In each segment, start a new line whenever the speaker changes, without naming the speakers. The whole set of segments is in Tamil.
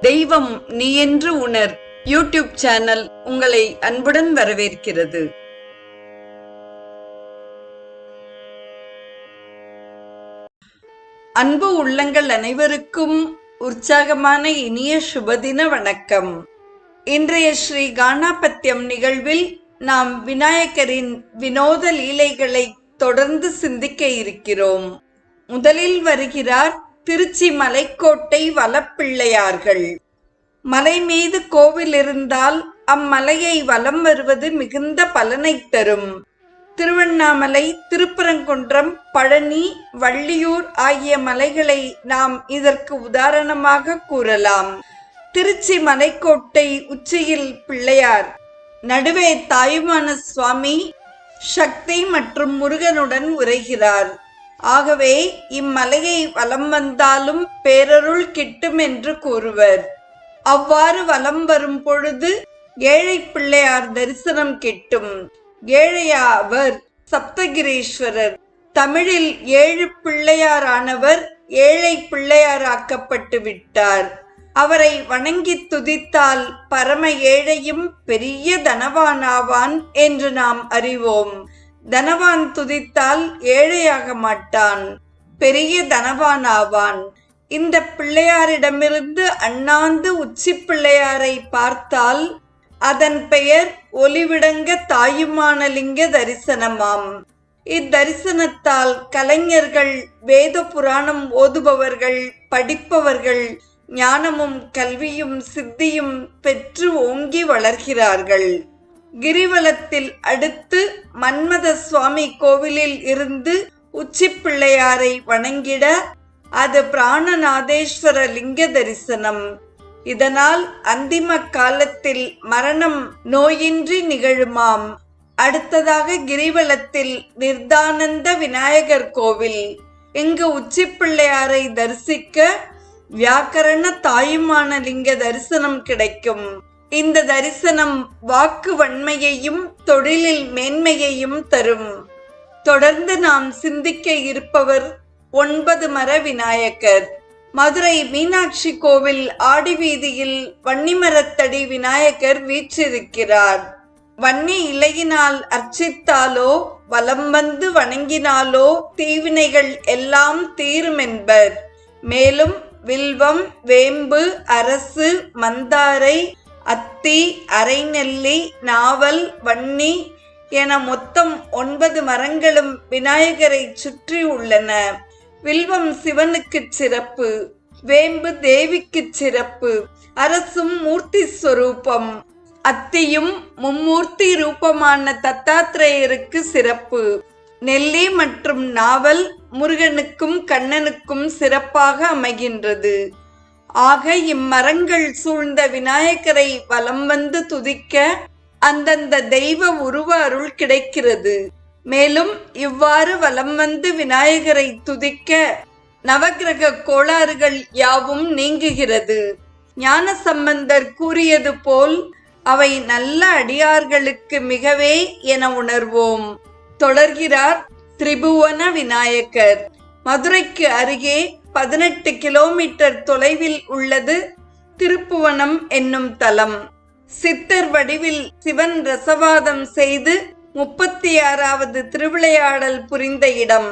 தெய்வம் நீ என்று உணர். யூடியூப் சேனல் உங்களை அன்புடன் வரவேற்கிறது. அன்பு உள்ளங்கள் அனைவருக்கும் உற்சாகமான இனிய சுபதின வணக்கம். இன்றைய ஸ்ரீ கானாபத்தியம் நிகழ்வில் நாம் விநாயகரின் வினோத லீலைகளை தொடர்ந்து சிந்திக்க இருக்கிறோம். முதலில் வருகிறார் திருச்சி மலைக்கோட்டை வலப்பிள்ளையார்கள் மலை மீது கோவில் இருந்தால் அம்மலையை வலம் வருவது மிகுந்த பலனை தரும். திருவண்ணாமலை திருப்பரங்குன்றம் பழனி வள்ளியூர் ஆகிய மலைகளை நாம் இதற்கு உதாரணமாக கூறலாம். திருச்சி மலைக்கோட்டை உச்சியில் பிள்ளையார் நடுவே தாயுமான சுவாமி சக்தி மற்றும் முருகனுடன் உரைகிறார். ஆகவே இம்மலையை வலம் வந்தாலும் பேரருள் கிட்டும் என்று கூறுவர். அவ்வாறு வலம் வரும் பொழுது ஏழை பிள்ளையார் தரிசனம் கிட்டும். ஏழையா அவர் சப்தகிரீஸ்வரர். தமிழில் ஏழு பிள்ளையாரானவர் ஏழை பிள்ளையாராக்கப்பட்டு விட்டார். அவரை வணங்கி துதித்தால் பரம ஏழையும் பெரிய தனவானாவான் என்று நாம் அறிவோம். தனவான் துதித்தால் ஏழையாக மாட்டான். பெரிய தனவான் ஆவான். இந்த பிள்ளையாரிடமிருந்து அண்ணாந்து உச்சி பிள்ளையாரை பார்த்தால் அதன் பெயர் ஒளிவிடங்க தாயுமானலிங்க தரிசனமாம். இத்தரிசனத்தால் கலைஞர்கள் வேத புராணம் ஓதுபவர்கள் படிப்பவர்கள் ஞானமும் கல்வியும் சித்தியும் பெற்று ஓங்கி வளர்கிறார்கள். கிரிவலத்தில் அடுத்து மன்மத சுவாமி கோவிலில் இருந்து உச்சிப்பிள்ளையாரை வணங்கிட அது பிராணநாதேஸ்வர லிங்க தரிசனம். இதனால் அந்திம காலத்தில் மரணம் நோயின்றி நிகழுமாம். அடுத்ததாக கிரிவலத்தில் நிர்தானந்த விநாயகர் கோவில். இங்கு உச்சிப்பிள்ளையாரை தரிசிக்க வியாக்கரண தாயுமான லிங்க தரிசனம் கிடைக்கும். இந்த தரிசனம் வாக்கு வன்மையையும் தொழிலில் மேன்மையையும் தரும். தொடர்ந்து நாம் சிந்திக்க இருப்பவர் ஒன்பது மர விநாயகர் மதுரை மீனாட்சி கோவில் ஆடி வீதியில் வன்னிமரத்தடி விநாயகர் வீற்றிருக்கிறார். வன்னி இலையினால் அர்ச்சித்தாலோ வலம் வந்து வணங்கினாலோ தீவினைகள் எல்லாம் தீரும் என்பர் மேலும் வில்வம் வேம்பு அரசு மந்தாரை அத்தி அரைநெல்லி நாவல் வன்னி என மொத்தம் ஒன்பது மரங்களும் விநாயகரை சுற்றி உள்ளன. வில்வம் சிவனுக்கு சிறப்பு வேம்பு தேவிக்கு சிறப்பு அரசும் மூர்த்தி ஸ்வரூபம் அத்தியும் மும்மூர்த்தி ரூபமான தத்தாத்திரேயருக்கு சிறப்பு. நெல்லி மற்றும் நாவல் முருகனுக்கும் கண்ணனுக்கும் சிறப்பாக அமைகின்றது. ஆக இம்மரங்கள் சூழ்ந்த விநாயகரை வலம் வந்து துதிக்க அந்தந்த தெய்வ உருவ அருள் கிடைக்கிறது. மேலும் இவ்வாறு வலம் வந்து விநாயகரை துதிக்க நவக்கிரக கோளாறுகள் யாவும் நீங்குகிறது. ஞான சம்பந்தர் கூறியது போல் அவை நல்ல அடியார்களுக்கு மிகவே என உணர்வோம். தொடர்கிறார் திரிபுவன விநாயகர். மதுரைக்கு அருகே பதினெட்டு கிலோமீட்டர் தொலைவில் உள்ளது திருப்புவனம் என்னும் தலம். சித்தர் வடிவில் சிவன் ரசவாதம் செய்து முப்பத்தி ஆறாவது திருவிளையாடல் புரிந்த இடம்.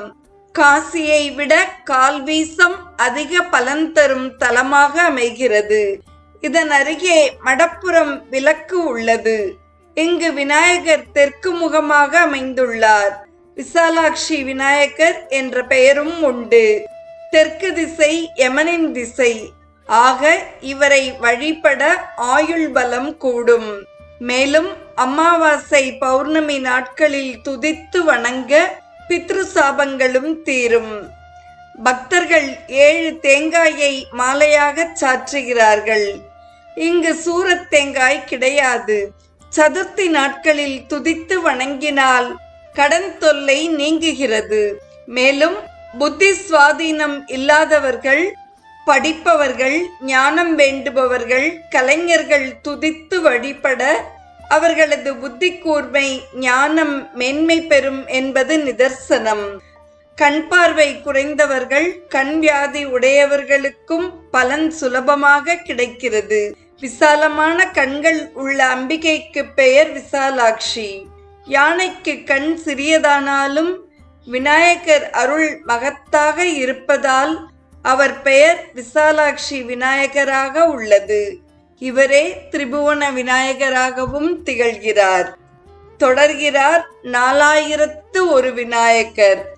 காசியை விட கால்வீசம் அதிக பலன் தரும் தலமாக அமைகிறது. இதன் அருகே மடப்புறம் விளக்கு உள்ளது. இங்கு விநாயகர் தெற்கு முகமாக அமைந்துள்ளார். விசாலாட்சி விநாயகர் என்ற பெயரும் உண்டு. தெற்கு திசை யமனின் திசை. ஆக இவரை வழிபட ஆயுள் பலம் கூடும். மேலும் அமாவாசை பௌர்ணமி நாட்களில் துதித்து வணங்க பித்ரு சாபங்களும் தீரும். பக்தர்கள் ஏழு தேங்காயை மாலையாக சாற்றுகிறார்கள். இங்கு சூரத் தேங்காய் கிடையாது. சதுர்த்தி நாட்களில் துதித்து வணங்கினால் கடன் தொல்லை நீங்குகிறது. மேலும் புத்தி சுவாதீனம் இல்லாதவர்கள் படிப்பவர்கள் ஞானம் வேண்டுபவர்கள் கலைஞர்கள் துதித்து வழிபட அவர்களது புத்தி கூர்மை ஞானம் மேன்மை பெறும் என்பது நிதர்சனம். கண் பார்வை குறைந்தவர்கள் கண் வியாதி உடையவர்களுக்கும் பலன் சுலபமாக கிடைக்கிறது. விசாலமான கண்கள் உள்ள அம்பிகைக்கு பெயர் விசாலாட்சி. யானைக்கு கண் சிறியதானாலும் விநாயகர் அருள் மகத்தாக இருப்பதால் அவர் பெயர் விசாலாட்சி விநாயகராக உள்ளது. இவரே திரிபுவன விநாயகராகவும் திகழ்கிறார். தொடர்கிறார் நாலாயிரத்து ஒரு விநாயகர்.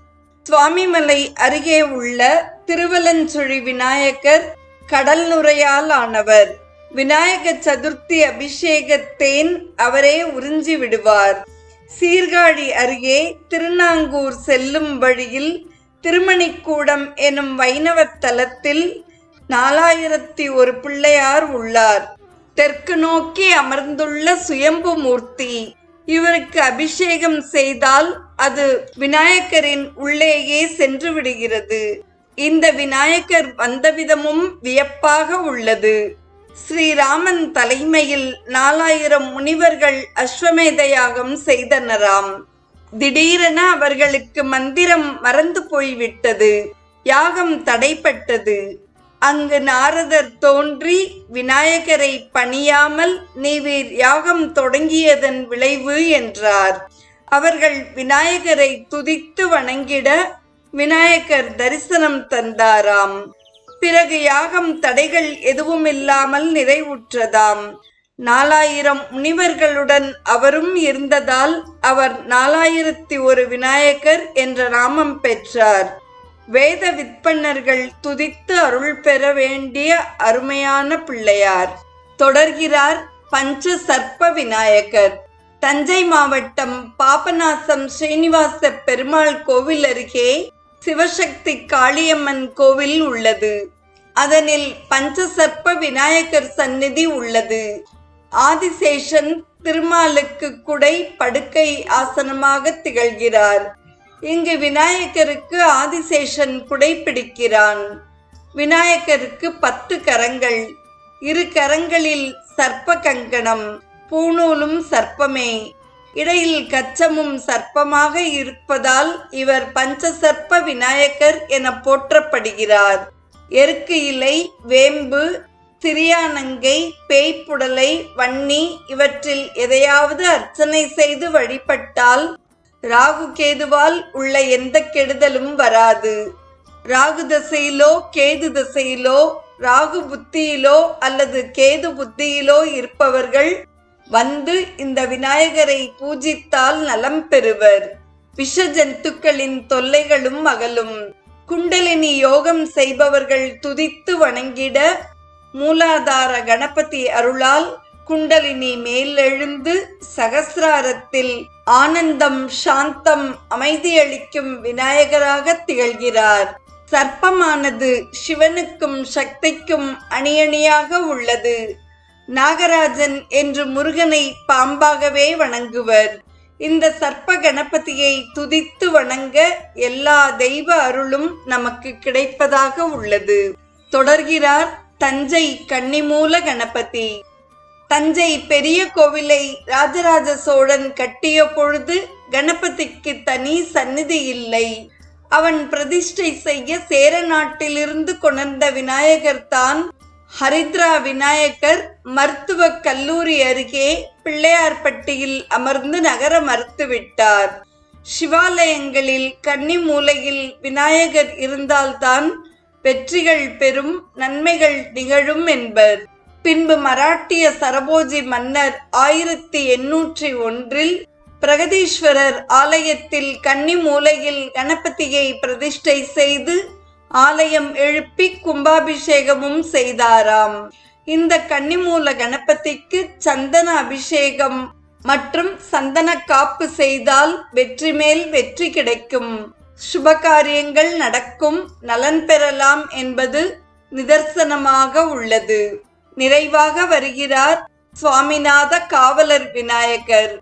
சுவாமிமலை அருகே உள்ள திருவலஞ்சுழி விநாயகர் கடல் நுரையால் ஆனவர். விநாயக சதுர்த்தி அபிஷேகத்தேன் அவரே உறிஞ்சி விடுவார். சீர்காழி அருகே திருநாங்கூர் செல்லும் வழியில் திருமணிக்கூடம் எனும் வைணவ தலத்தில் நாலாயிரத்தி ஒரு பிள்ளையார் உள்ளார். தெற்கு நோக்கி அமர்ந்துள்ள சுயம்பு மூர்த்தி. இவருக்கு அபிஷேகம் செய்தால் அது விநாயகரின் உள்ளேயே சென்று விடுகிறது. இந்த விநாயகர் வந்த விதமும் வியப்பாக உள்ளது. ஸ்ரீராமன் தலைமையில் நாலாயிரம் முனிவர்கள் அஸ்வமேத யாகம் செய்தனராம். திடீரென அவர்களுக்கு மந்திரம் மறந்து போய்விட்டது. யாகம் தடைப்பட்டது அங்கு நாரதர் தோன்றி விநாயகரை பணியாமல் நீவீர் யாகம் தொடங்கியதன் விளைவு என்றார். அவர்கள் விநாயகரை துதித்து வணங்கிட விநாயகர் தரிசனம் தந்தாராம். பிறகு யாகம் தடைகள் எதுவும் இல்லாமல் நிறைவுற்றதாம். நாலாயிரம் முனிவர்களுடன் அவரும் இருந்ததால் அவர் நாலாயிரத்தி ஒரு விநாயகர் என்ற நாமம் பெற்றார். வேத விற்பன்னர்கள் துதித்து அருள் பெற வேண்டிய அருமையான பிள்ளையார். தொடர்கிறார் பஞ்ச சர்ப்ப விநாயகர். தஞ்சை மாவட்டம் பாபநாசம் ஸ்ரீனிவாச பெருமாள் கோவில் அருகே சிவசக்தி காளியம்மன் கோவில் உள்ளது. அதனில் பஞ்சசர்ப்ப விநாயகர் சந்நிதி உள்ளது. ஆதிசேஷன் திருமாலுக்கு குடை படுக்கை ஆசனமாக திகழ்கிறார். இங்கு விநாயகருக்கு ஆதிசேஷன் குடை பிடிக்கிறான். விநாயகருக்கு பத்து கரங்கள். இரு கரங்களில் சர்ப்ப கங்கணம் பூணூலும் சர்ப்பமே. இடையில் கச்சமும் சர்ப்பமாக இருப்பதால் இவர் பஞ்சசர்ப்ப விநாயகர் என போற்றப்படுகிறார். எருக்கு இலை வேம்பு சிறியானங்கை பேய்ப்புடலை வன்னி இவற்றில் எதையாவது அர்ச்சனை செய்து வழிபட்டால் ராகு கேதுவால் உள்ள எந்த கெடுதலும் வராது. ராகு தசையிலோ கேது தசையிலோ ராகு புத்தியிலோ அல்லது கேது புத்தியிலோ இருப்பவர்கள் வந்து இந்த விநாயகரை பூஜித்தால் நலம் பெறுவர். விஷ ஜந்துக்களின் தொல்லைகளும் அகலும். குண்டலினி யோகம் செய்பவர்கள் துதித்து வணங்கிட மூலாதார கணபதி அருளால் குண்டலினி மேலெழுந்து சகசிராரத்தில் ஆனந்தம் சாந்தம் அமைதியளிக்கும் விநாயகராக திகழ்கிறார். சர்ப்பமானது சிவனுக்கும் சக்திக்கும் அணியணியாக உள்ளது. நாகராஜன் என்று முருகனை பாம்பாகவே வணங்குவர். இந்த சர்ப்ப கணபதியை துதித்து வணங்க எல்லா தெய்வ அருளும் நமக்கு கிடைப்பதாக உள்ளது. தொடர்கிறார் தஞ்சை கன்னிமூல கணபதி. தஞ்சை பெரிய கோவிலை ராஜராஜ சோழன் கட்டிய பொழுது கணபதிக்கு தனி சந்நிதி இல்லை. அவன் பிரதிஷ்டை செய்ய சேர நாட்டிலிருந்து கொணர்ந்த விநாயகர் தான் ஹரித்ரா விநாயகர் மருத்துவ கல்லூரி அருகே பிள்ளையார்பட்டியில் அமர்ந்து நகர மறுத்துவிட்டார் சிவாலயங்களில் கன்னி மூலையில் விநாயகர் இருந்தால்தான் வெற்றிகள் பெறும் நன்மைகள் நிகழும் என்பர். பின்பு மராட்டிய சரபோஜி மன்னர் ஆயிரத்தி எண்ணூற்றி ஒன்றில் பிரகதீஸ்வரர் ஆலயத்தில் கன்னி மூலையில் கணபதியை பிரதிஷ்டை செய்து ஆலயம் எழுப்பி கும்பாபிஷேகமும் செய்தாராம். இந்த கன்னிமூல கணபதிக்கு சந்தன அபிஷேகம் மற்றும் சந்தன காப்பு செய்தால் வெற்றி மேல் வெற்றி கிடைக்கும். சுப காரியங்கள் நடக்கும் நலன் பெறலாம் என்பது நிதர்சனமாக உள்ளது. நிறைவாக வருகிறார் சுவாமிநாத காவலர் விநாயகர்.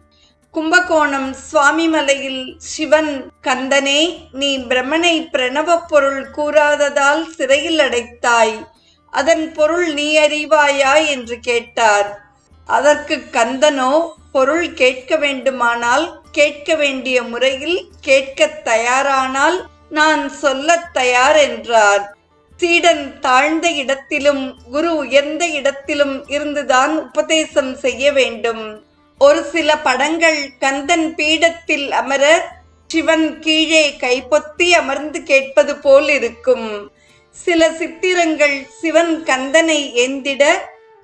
கும்பகோணம் சுவாமிமலையில் சிவன் கந்தனே நீ பிரம்மனை பிரணவப் பொருள் கூறாததால் சிறையில் அடைத்தாய். அதன் பொருள் நீ அறிவாயா? என்று கேட்டார். அதற்கு கந்தனோ பொருள் கேட்க வேண்டுமானால் கேட்க வேண்டிய முறையில் கேட்க தயாரானால் நான் சொல்லத் தயார் என்றார். சீடன் தாழ்ந்த இடத்திலும் குரு உயர்ந்த இடத்திலும் இருந்துதான் உபதேசம் செய்ய வேண்டும். ஒரு சில படங்கள் கந்தன் பீடத்தில் அமர சிவன் கீழே கைப்பொத்தி அமர்ந்து கேட்பது போல் இருக்கும். சில சித்திரங்கள் சிவன் கந்தனை ஏந்திட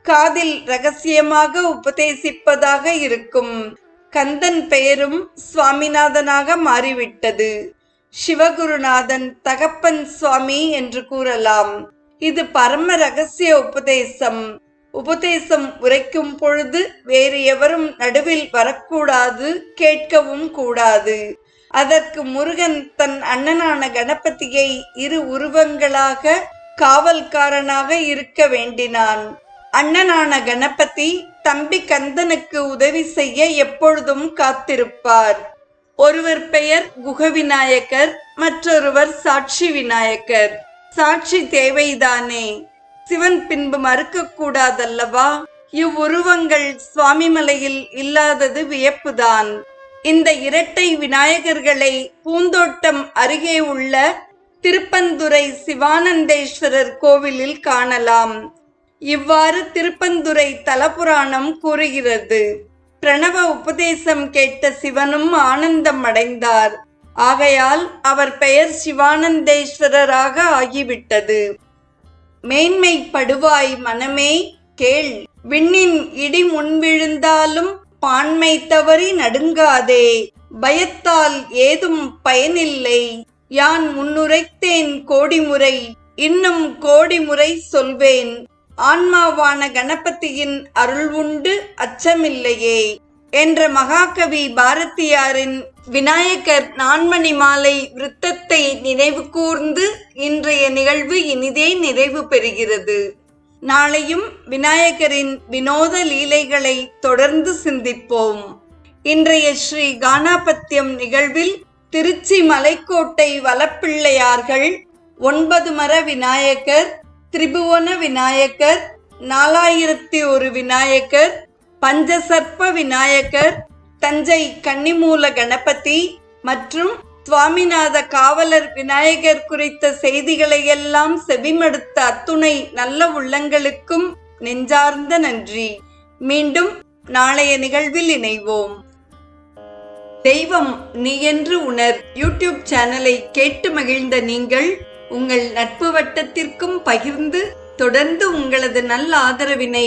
காதில் ரகசியமாக உபதேசிப்பதாக இருக்கும். கந்தன் பெயரும் சுவாமிநாதனாக மாறிவிட்டது. சிவகுருநாதன் தகப்பன் சுவாமி என்று கூறலாம். இது பரம ரகசிய உபதேசம். உபதேசம் உரைக்கும் பொழுது வேறு எவரும் நடுவில் வரக்கூடாது கேட்கவும் கூடாது. அதற்கு முருகன் தன் அண்ணனான கணபதியை இரு உருவங்களாக காவல்காரனாக இருக்க வேண்டினான். அண்ணனான கணபதி தம்பி கந்தனுக்கு உதவி செய்ய எப்பொழுதும் காத்திருப்பார். ஒருவர் பெயர் குக விநாயகர் மற்றொருவர் சாட்சி விநாயகர். சாட்சி தேவைதானே? சிவன் பின்பு மறுக்க கூடாதல்லவா இவ்வுருவங்கள் சுவாமிமலையில் இல்லாதது வியப்புதான். இந்த இரட்டை விநாயகர்களை பூந்தோட்டம் அருகே உள்ள திருப்பந்துரை சிவானந்தேஸ்வரர் கோவிலில் காணலாம். இவ்வாறு திருப்பந்துரை தலபுராணம் கூறுகிறது. பிரணவ உபதேசம் கேட்ட சிவனும் ஆனந்தம் அடைந்தார். ஆகையால் அவர் பெயர் சிவானந்தேஸ்வரராக ஆகிவிட்டது. மேன்மை படுவாய் மனமே கேள். விண்ணின் இடி முன்விழுந்தாலும் பான்மை தவறி நடுங்காதே. பயத்தால் ஏதும் பயனில்லை. யான் முன்னுரைத்தேன் கோடி முறை இன்னும் கோடி முறை சொல்வேன். ஆன்மாவான கணபதியின் அருள் உண்டு அச்சமில்லையே. என்ற மகாகவி பாரதியாரின் விநாயகர் நான்மணி மாலை விருத்தத்தை நினைவு கூர்ந்து இன்றைய நிகழ்வு இனிதே நிறைவு பெறுகிறது. நாளையும் விநாயகரின் வினோத லீலைகளை தொடர்ந்து சிந்திப்போம். இன்றைய ஸ்ரீ கானாபத்தியம் நிகழ்வில் திருச்சி மலைக்கோட்டை வலப்பிள்ளையார்கள் ஒன்பது மர விநாயகர் திரிபுவன விநாயகர் நாலாயிரத்தி ஒரு விநாயகர் பஞ்சசர்ப்ப விநாயகர் தஞ்சை கன்னிமூல கணபதி மற்றும் சுவாமிநாத காவலர் விநாயகர் குறித்த செய்திகளை எல்லாம் செவிமடுத்த அத்துணை நல்ல உள்ளங்களுக்கும் நெஞ்சார்ந்த நன்றி. மீண்டும் நாளைய நிகழ்வில் இணைவோம். தெய்வம் நீ என்று உணர் யூடியூப் சேனலை கேட்டு மகிழ்ந்த நீங்கள் உங்கள் நட்பு வட்டத்திற்கும் பகிர்ந்து தொடர்ந்து உங்களது நல்ல ஆதரவினை